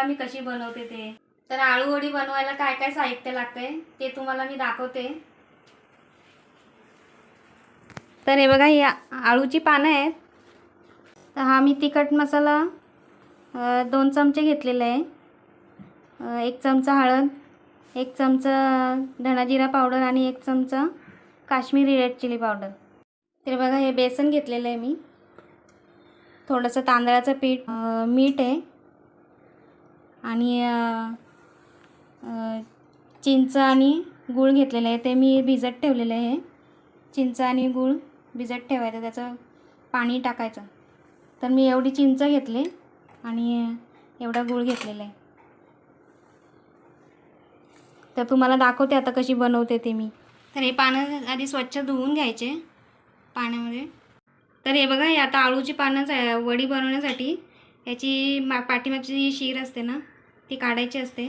बघा मी कशी बनवते ते? तर आळू वडी बनवायला काय काय साहित्य लागते ते तुम्हाला मी दाखवते. तर हे बघा ही आळूची पानं आहेत. तर हा मी तिखट मसाला दोन चमचे घेतलेले आहे. एक चमचा हळद एक चमचा धणाजिरा पावडर आणि एक चमचा काश्मीरी रेड चिली पावडर. तर बघा हे बेसन घेतलेलं आहे मी. थोडंसं तांदळाचं पीठ मीठ आहे. आणि चिंच आणि गूळ घेतलेलं आहे. ते मी भिजत ठेवलेलं आहे. चिंच आणि गूळ भिजत ठेवायचं. त्याचं पाणी टाकायचं. तर मी एवढी चिंच घेतली आणि एवढा गूळ घेतलेला आहे. तर तुम्हाला दाखवते आता कशी बनवते ते मी. तर हे पानं आधी स्वच्छ धुवून घ्यायचे पाण्यामध्ये. तर हे बघा हे आता आळूची पानं वडी बनवण्यासाठी याची मा पाठीमागची जी शीर असते ना ती काढायची असते.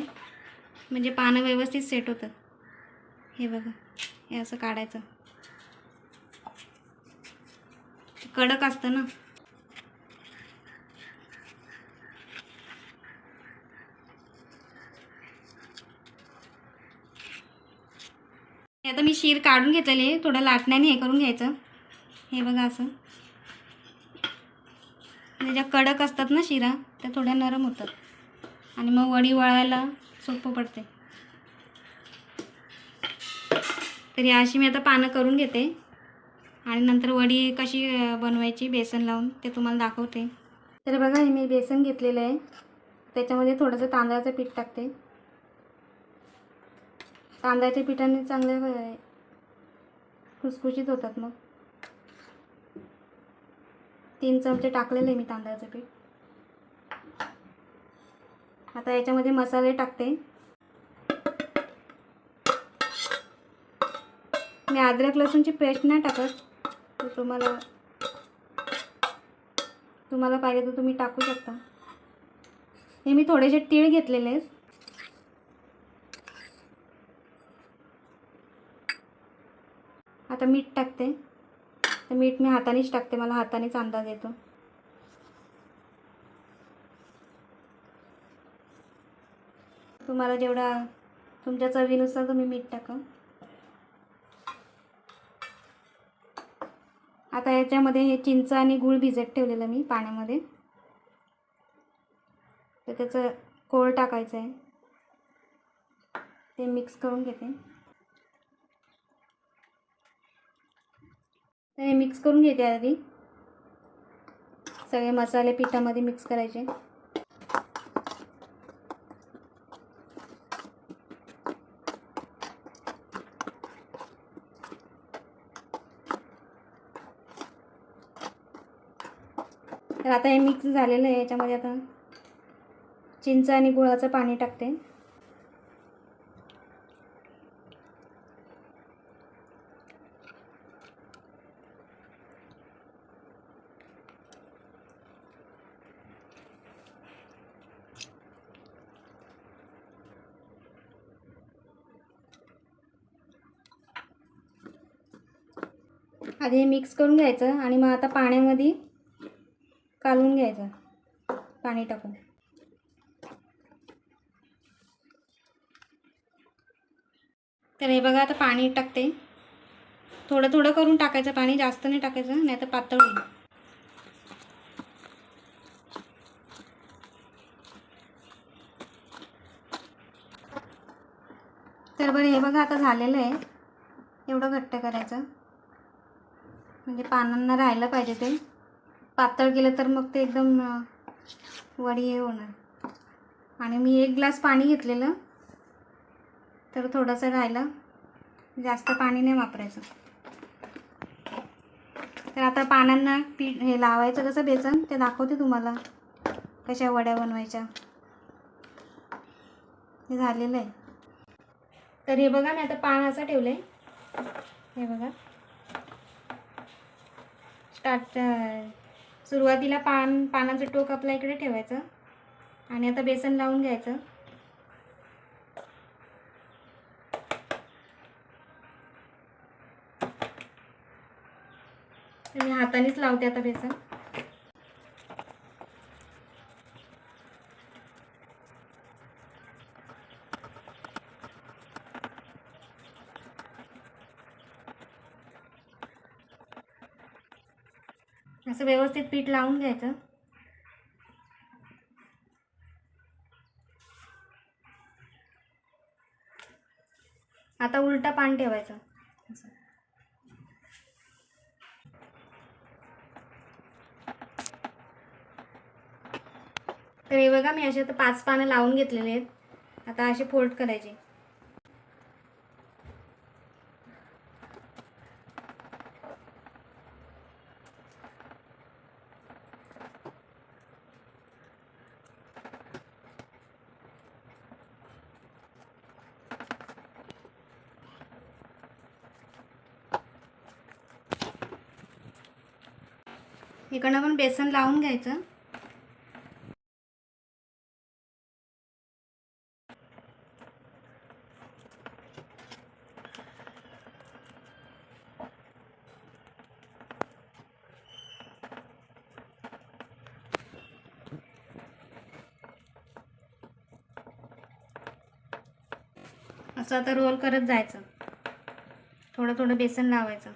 म्हणजे पानं व्यवस्थित सेट होतात. हे बघा हे असं काढायचं. कडक असतं ना. आता मी शीर काढून घेतलेली आहे. थोडं लाटण्याने हे करून घ्यायचं. हे बघा असं. म्हणजे ज्या कडक असतात ना शिरा त्या थोड्या नरम होतात. आणि मग वडी वळायला सोपं पडते तरी अशी मी आता पानं करून घेते. आणि नंतर वडी कशी बनवायची बेसन लावून ते तुम्हाला दाखवते. तर बघा हे मी बेसन घेतलेलं आहे. त्याच्यामध्ये थोडंसं तांदळाचं पीठ टाकते. तांदळाच्या पिठाने चांगलं खुसखुशीत होतात मग. तीन चमचे टाकलेले आहे मी तांदळाचं पीठ. आता याच्यामध्ये मसाले टाकते. मी अद्रक लसूणची पेस्ट नाही टाकत. तर तुम्हाला तुम्हाला पाहिजे तर तुम्ही टाकू शकता. हे मी थोडेसे तीळ घेतलेले आहेत. आता मीठ टाकते. तर मीठ मी हातानेच टाकते. मला हातानेच अंदाज येतो. तुम्हाला जेवढा तुमच्या चवीनुसार तुम्ही मीठ टाका. आता याच्यामध्ये हे चिंच आणि गूळ भिजत ठेवलेलं मी पाण्यामध्ये. तर त्याचं कोळ टाकायचं आहे. ते मिक्स करून घेते. तर हे मिक्स करून घेते आधी. सगळे मसाले पिठामध्ये मिक्स करायचे. तर आता हे मिक्स झालेलं आहे याच्यामध्ये आता. चिंच आणि गुळाचं पाणी टाकते. आधी हे मिक्स करून घ्यायचं आणि मग आता पाण्यामध्ये कालवून घ्यायचं. पाणी टाकून. तर हे बघा आता पाणी टाकते. थोडं थोडं करून टाकायचं पाणी जास्त नाही टाकायचं नाही तर पातळ होईल. तर बरं हे बघा आता झालेलं आहे. एवढं घट्ट करायचं. म्हणजे पानांना राहायला पाहिजे ते. पातळ केलं तर मग ते एकदम वडी हे होणार. आणि मी एक ग्लास पाणी घेतलेलं. तर थोडंसं राहिलं. जास्त पाणी नाही वापरायचं. तर आता पानांना पीठ हे लावायचं कसं बेसन ते दाखवते तुम्हाला. कशा वड्या बनवायच्या. हे झालेलं आहे. तर हे बघा मी आता पान असं ठेवलं आहे हे बघा. स्टार्ट सुरुवातीला पान पानाचं टोक आपल्या इकडे ठेवायचं. आणि आता बेसन लावून घ्यायचं. मी हातानेच लावते आता बेसन. असं व्यवस्थित पीठ लावून घ्यायचं. आता उलटा पान ठेवायचं. तर हे बघा मी असे आता पाच पानं लावून घेतलेले आहेत. आता असे फोल्ड करायचे. इकडनं पण बेसन लावून घ्यायचं. असं आता रोल करत जायचं. थोडं थोडं बेसन लावायचं.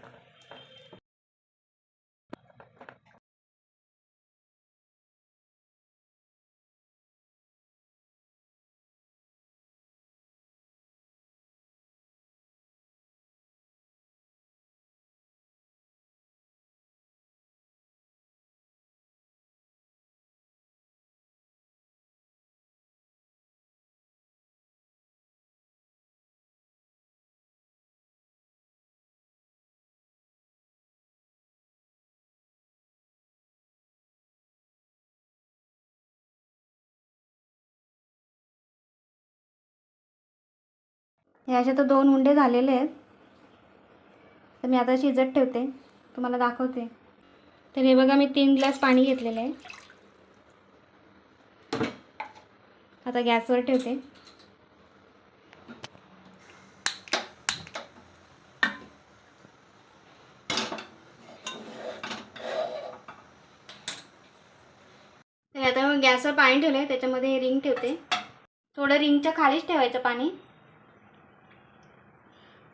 हे असे तर दोन उंडे झालेले आहेत. तर मी आता शिजत ठेवते. तुम्हाला दाखवते. तर हे बघा मी तीन ग्लास पाणी घेतलेलं आहे. आता गॅसवर ठेवते. तर आता गॅसवर पाणी ठेवलं आहे त्याच्यामध्ये हे रिंग ठेवते. थोडं रिंगच्या खालीच ठेवायचं पाणी.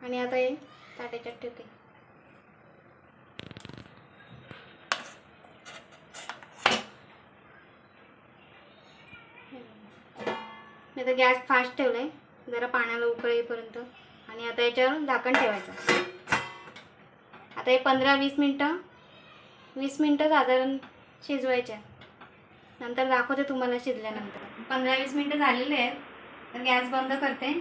आणि आता हे ताट्याच्यात ठेवते. मी आता गॅस फास्ट ठेवला आहे जरा पाण्याला उकळ येईपर्यंत. आणि आता याच्यावर झाकण ठेवायचं. आता हे पंधरा वीस मिनटं वीस मिनटं साधारण शिजवायच्या. नंतर दाखवते तुम्हाला शिजल्यानंतर. पंधरा वीस मिनटं झालेले आहेत. तर गॅस बंद करते.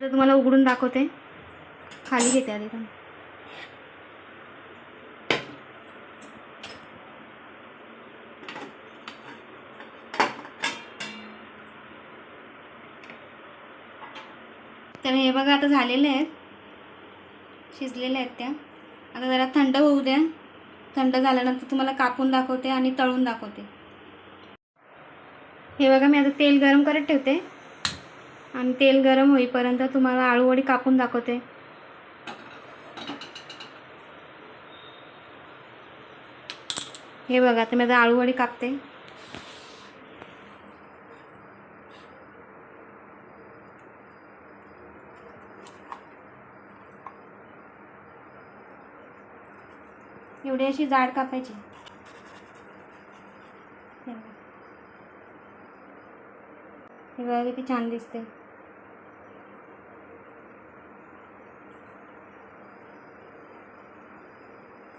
तर तुम्हाला उघडून दाखवते. खाली घेते आधी पण. तर हे बघा आता झालेले आहेत. शिजलेल्या आहेत त्या. आता जरा थंड होऊ द्या. थंड झाल्यानंतर तुम्हाला कापून दाखवते आणि तळून दाखवते. हे बघा मी आता तेल गरम करत ठेवते. आणि तेल गरम होईपर्यंत तुम्हाला आळूवडी कापून दाखवते. हे बघा आता मी आता आळूवडी कापते. एवढी अशी जाड कापायची. हे बघा. हे बघा किती छान दिसते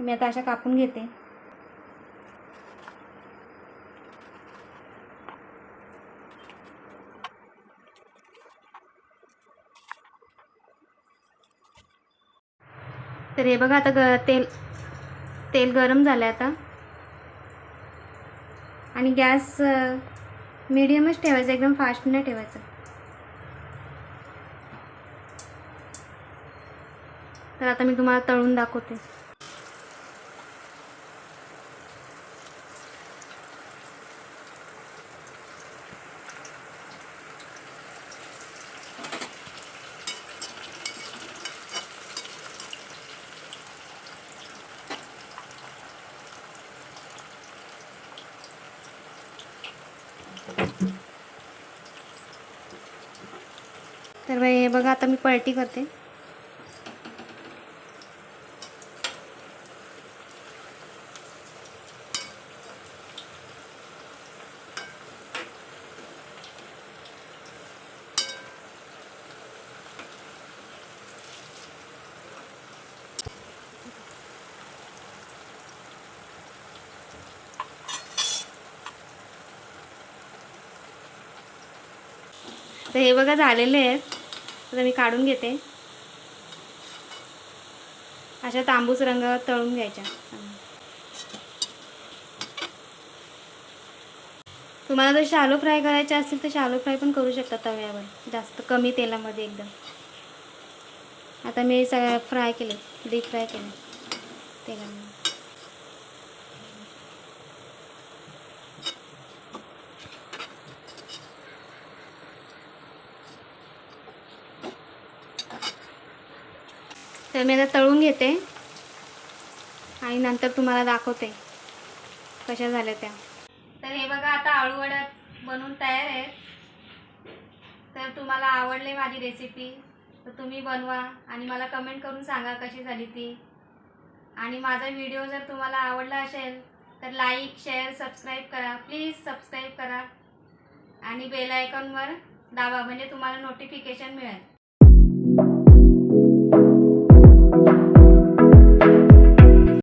मी आता अशा कापून घेते. तर हे बघा आता ग तेल तेल गरम झालं आहे आता. आणि गॅस मीडियमच ठेवायचा एकदम फास्ट नाही ठेवायचं. तर आता मी तुम्हाला तळून दाखवते. तर बाई हे बघा आता मी पळटी करते. तर हे बघा झालेले आहेत. तर मी काढून घेते. अशा तांबूस रंगावर तळून घ्यायच्या. तुम्हाला जर शालो फ्राय करायचे असतील तर शालो फ्राय पण करू शकता तव्यावर. जास्त कमी तेलामध्ये एकदम. आता मी सगळं फ्राय केले डीप फ्राय केले. तेलामध्ये. तर मी आता तळून घेते. आणि नंतर तुम्हाला दाखवते कशा झाल्या त्या. तर हे बघा आता आळू बनवून तयार आहेत. तर तुम्हाला आवडले माझी रेसिपी तर तुम्ही बनवा आणि मला कमेंट करून सांगा कशी झाली ती. आणि माझा व्हिडिओ जर तुम्हाला आवडला असेल तर लाईक शेअर सबस्क्राईब करा. प्लीज सबस्क्राईब करा. आणि बेल आयकॉनवर दाबा म्हणजे तुम्हाला नोटिफिकेशन मिळेल.